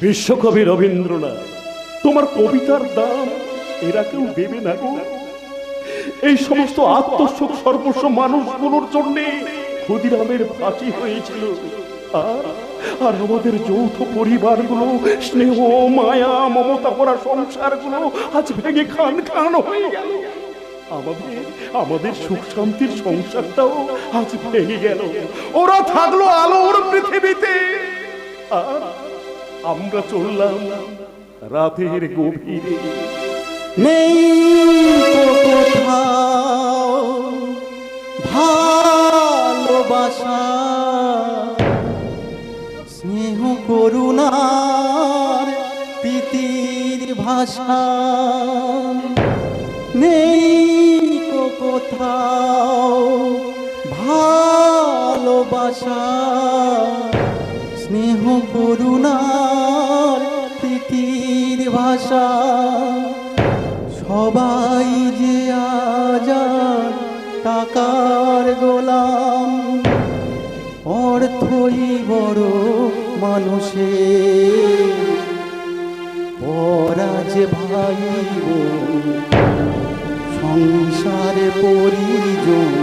বিশ্বকবি রবীন্দ্রনাথ, তোমার কবিতার দাম এরা কেউ দেবে না গো। এই সমস্ত আত্মসুখ সর্বস্ব মানুষগুলোর জন্য ক্ষুদিরামের ফাঁসি হয়েছিল। আর আমাদের যৌথ পরিবারগুলো, স্নেহ, মায়া, মমতা করা সংসারগুলো আজ ভেঙে খান খান হয়ে গেল। আমাদের আমাদের সুখ শান্তির সংসারটাও আজ ভেঙে গেল। ওরা থাকল আলোর পৃথিবীতে। আর আমরা চললাম রাতের গভীরে। নেই ভালোবাসা, স্নেহ করুণার প্রীতির ভাষা। নেই কোথাও ভালোবাসা, স্নেহ প্রীতির ভাষা, সবাই যে আজাদ টাকার গোলাম। অর্থই বড় মানুষের। পরা যে ভাই সংসারে পরিজন,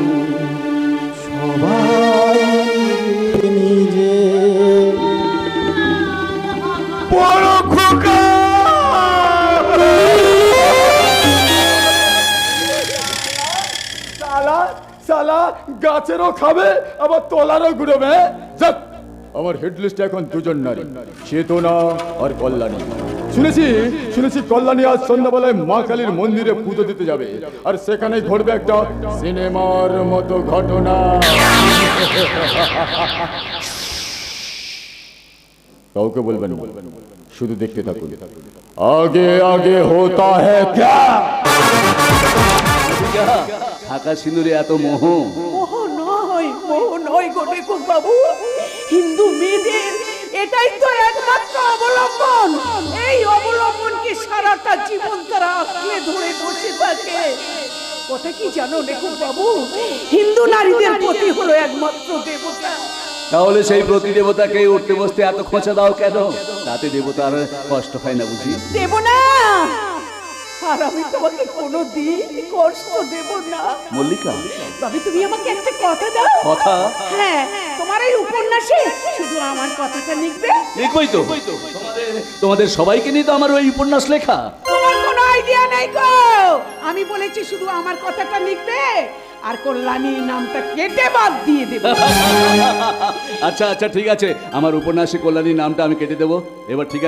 সবাই নিজে বড় সালা গাছেরও খাবে আবার তলারও ঘুরবে যাক। আমার হেড লিস্টে এখন দুজন নারী চেতনা আর কল্যাণী। শুনেছি শুনেছি কল্যাণী আজ সন্ধ্যাবেলায় মা কালীর মন্দিরে পুজো দিতে যাবে আর সেখানে ঘটবে একটা সিনেমার মতো ঘটনা। কাউকে বলবেন। শুধু দেখতে থাকুন। আগে আগে হোতা ক্যা? ঢাকা সিঁদুরে এত মোহ। মোহ নয় মোহ নয় গো দেখুন বাবু। হিন্দু মেয়েদের এটাই তো একমাত্র অবলম্বন। এই অবলম্বনকে সারাটা জীবন তারা আঁকড়ে ধরে বসে থাকে। কথা কি জানো দেখুন বাবু? হিন্দু নারীদের প্রতি হলো একমাত্র দেবতা। তাহলে সেই প্রতি দেবতাকে উঠতে বসতে এত খোঁচা দাও কেন? তাতে দেবতার কষ্ট হয় না বুঝি? দেব না। আর আমি তোমাকে কোনো দিন কষ্ট দেব না। মল্লিকা। তবে তুমি আমাকে একটা কথা দাও। কথা? হ্যাঁ তোমার এই উপন্যাসে শুধু আমার কথাটা লিখবে? লিখবই তো। তোমাদের সবাইকে নিয়ে তো আমার ওই উপন্যাস লেখা। তোমার কোনো আইডিয়া নেই গো। আমি বলেছি শুধু আমার কথাটা লিখবে আর কল্যাণীর নামটা কেটে বাদ দিয়ে দেবে। আচ্ছা আচ্ছা ঠিক আছে। আমার উপন্যাসে কল্যাণীর নামটা আমি কেটে দেবো। এবার ঠিক আছে